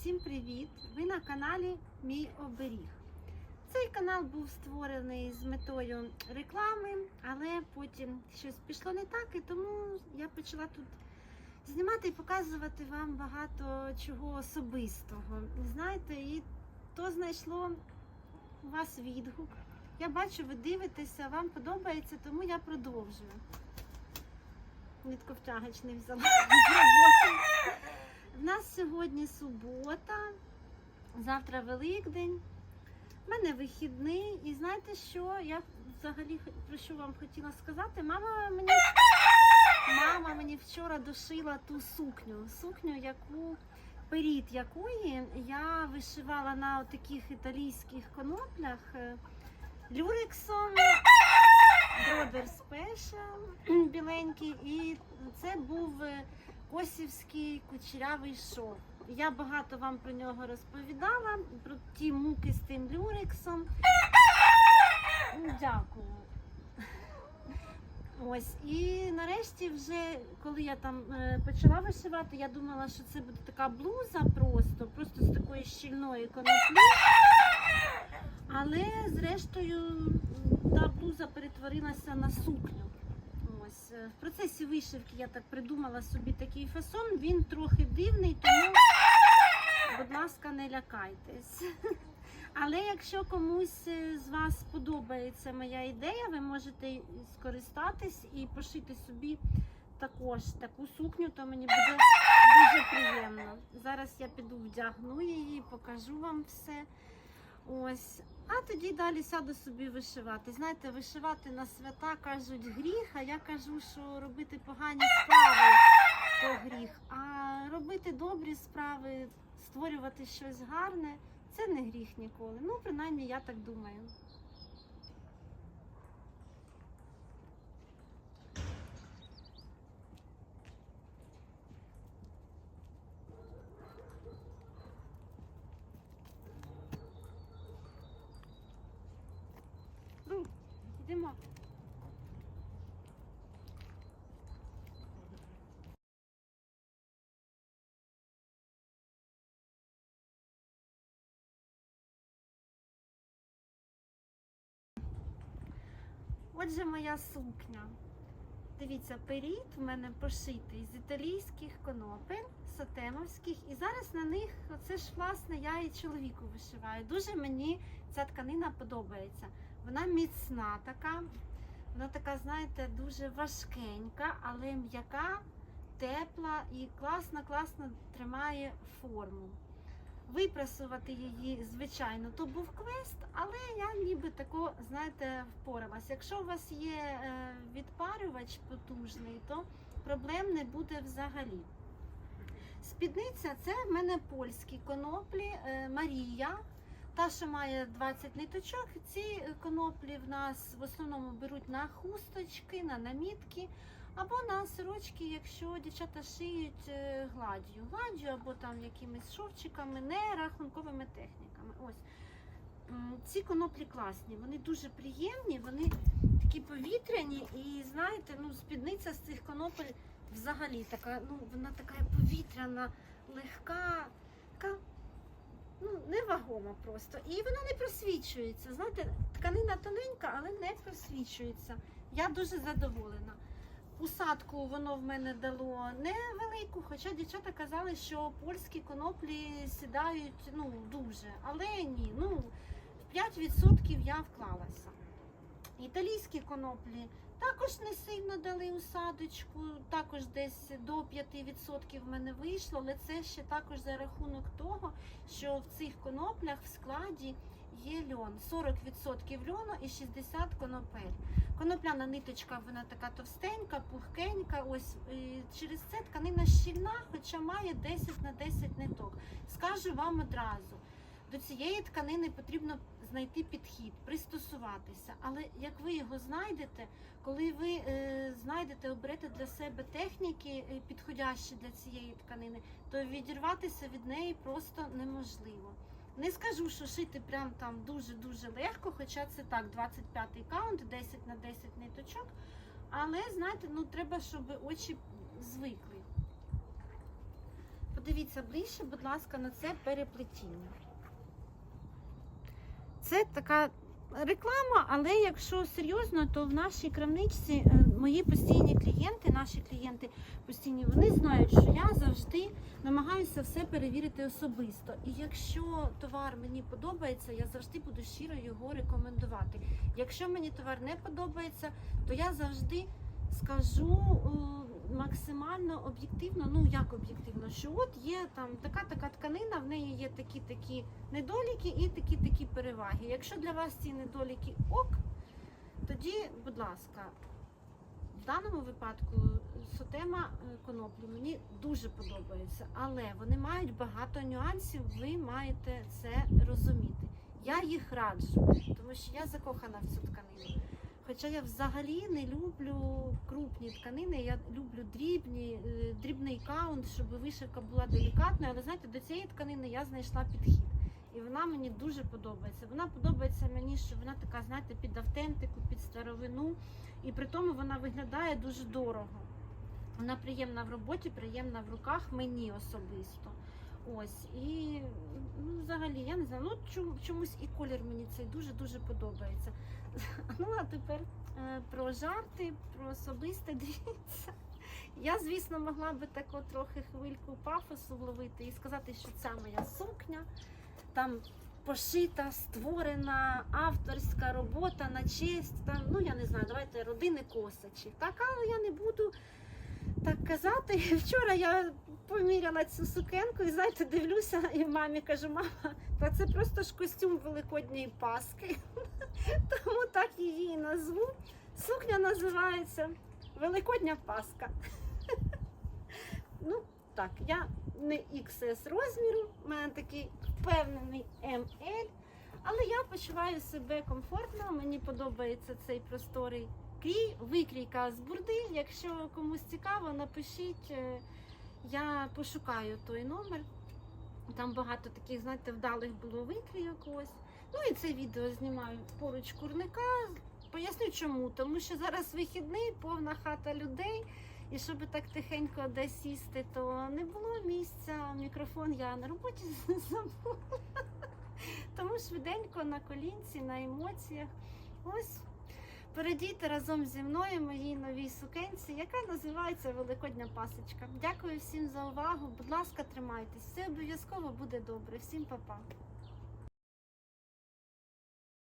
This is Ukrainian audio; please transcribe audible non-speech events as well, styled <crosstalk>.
Всім привіт! Ви на каналі Мій Оберіг. Цей канал був створений з метою реклами, але потім щось пішло не так, і тому я почала тут знімати і показувати вам багато чого особистого. Знаєте, і то знайшло у вас відгук. Я бачу, ви дивитеся, вам подобається, тому я продовжую. Нитковтягач не взяла з роботи. В нас сьогодні субота, завтра Великдень. У мене вихідний. І знаєте що? Я взагалі про що вам хотіла сказати? Мама мені, мама мені вчора дошила ту сукню. Сукню, яку перід якої я вишивала на таких італійських коноплях е, люрексом. Бродер Special біленький, і це був е, Косівський кучерявий шов. Я багато вам про нього розповідала, про ті муки з тим люрексом. Ну, Дякую. Ось, і нарешті, вже коли я там е, почала вишивати, я думала, що це буде така блуза просто, просто з такої щільної коноплі. Але зрештою та блуза перетворилася на сукню. Е, в процесі вишивки я так придумала собі такий фасон. Він трохи дивний, тому, будь ласка, не лякайтесь. <laughs> Але якщо комусь е, з вас сподобається моя ідея, ви можете скористатись і пошити собі також таку сукню, то мені буде дуже приємно. Зараз я піду вдягну її, покажу вам все. Ось. А тоді далі сяду собі вишивати. Знаєте, вишивати на свята кажуть гріх, а я кажу, що робити погані справи то гріх. А робити добрі справи, створювати щось гарне це не гріх ніколи. Ну, принаймні, я так думаю. Ну, йдемо. Отже, моя сукня. Дивіться, перід в мене пошитий з італійських конопель, сатемовських, і зараз на них оце ж власне я і чоловіку вишиваю. Дуже мені ця тканина подобається. Вона міцна така, вона така, знаєте, дуже важкенька, але м'яка, тепла і класно, класно тримає форму. Випрасувати її, звичайно, то був квест, але я ніби тако, знаєте, впоралась. Якщо у вас є е, відпарювач потужний, то проблем не буде взагалі. Спідниця це в мене польські коноплі е, Марія. Та, що має 20 ниточок, ці коноплі в нас в основному беруть на хусточки, на намітки або на сорочки, якщо дівчата шиють е, гладдю. Гладдю або там якимись шовчиками, не рахунковими техніками. Ось. Ці коноплі класні, вони дуже приємні, вони такі повітряні, і знаєте, ну, спідниця з цих конопель взагалі така, ну, вона така повітряна, легка, така ну, невагома просто. І вона не просвічується. Знаєте, тканина тоненька, але не просвічується. Я дуже задоволена. Усадку воно в мене дало невелику, хоча дівчата казали, що польські коноплі сідають ну, дуже. Але ні, ну, в 5% я вклалася. Італійські коноплі також не сильно дали усадочку, також десь до 5% в мене вийшло, але це ще також за рахунок того, що в цих коноплях в складі є льон. 40% льону і 60 конопель. Конопляна ниточка, вона така товстенька, пухкенька. Ось і через це тканина щільна, хоча має 10 на 10 ниток. Скажу вам одразу. До цієї тканини потрібно знайти підхід, пристосуватися. Але як ви його знайдете, коли ви е, знайдете, оберете для себе техніки, е, підходящі для цієї тканини, то відірватися від неї просто неможливо. Не скажу, що шити прям там дуже-дуже легко, хоча це так, 25-й каунт, 10 на 10 ниточок. Але знаєте, ну треба, щоб очі звикли. подивіться ближче, будь ласка, на це переплетіння. Це така реклама, але якщо серйозно, то в нашій крамничці е, мої постійні клієнти, наші клієнти постійні, вони знають, що я завжди намагаюся все перевірити особисто. І якщо товар мені подобається, я завжди буду щиро його рекомендувати. Якщо мені товар не подобається, то я завжди скажу е, максимально об'єктивно, ну як об'єктивно, що от є там така така тканина, в неї є такі такі недоліки і такі такі переваги. Якщо для вас ці недоліки ок, тоді, будь ласка, в даному випадку сотема е, коноплі мені дуже подобається, але вони мають багато нюансів, ви маєте це розуміти. Я їх раджу, тому що я закохана в цю тканину. Хоча я взагалі не люблю крупні тканини, я люблю дрібні, е, дрібний каунт, щоб вишивка була делікатною. Але знаєте, до цієї тканини я знайшла підхід. І вона мені дуже подобається. Вона подобається мені, що вона така, знаєте, під автентику, під старовину. І при тому вона виглядає дуже дорого. Вона приємна в роботі, приємна в руках мені особисто. Ось і ну, взагалі я не знаю. Ну чому- чомусь і колір мені цей дуже дуже подобається. <laughs> Ну а тепер е, про жарти, про особисте. <laughs> Дивіться. Я, звісно, могла би таку трохи хвильку пафосу вловити і сказати, що це моя сукня, там пошита, створена авторська робота на честь. Там, ну я не знаю, давайте родини косачів. Так, але я не буду так казати. <laughs> Вчора я поміряла цю сукенку і знаєте, дивлюся, і мамі кажу, мама, та це просто ж костюм Великодньої Паски. <laughs> Тому так її і назву. Сукня називається Великодня Паска. <laughs> Ну, так, я не XS розміру, в мене такий впевнений ML, але я почуваю себе комфортно, мені подобається цей просторий крій, викрійка з бурди. Якщо комусь цікаво, напишіть, е, я пошукаю той номер. Там багато таких, знаєте, вдалих було викрійок ось. Ну і це відео знімаю поруч курника. Поясню чому. Тому що зараз вихідний, повна хата людей. І щоб так тихенько десь сісти, то не було місця. Мікрофон я на роботі <laughs> забула. Тому швиденько на колінці, на емоціях. Ось перейдіть разом зі мною моїй новій сукенці, яка називається Великодня Пасочка. Дякую всім за увагу. Будь ласка, тримайтесь. Все обов'язково буде добре. Всім па-па.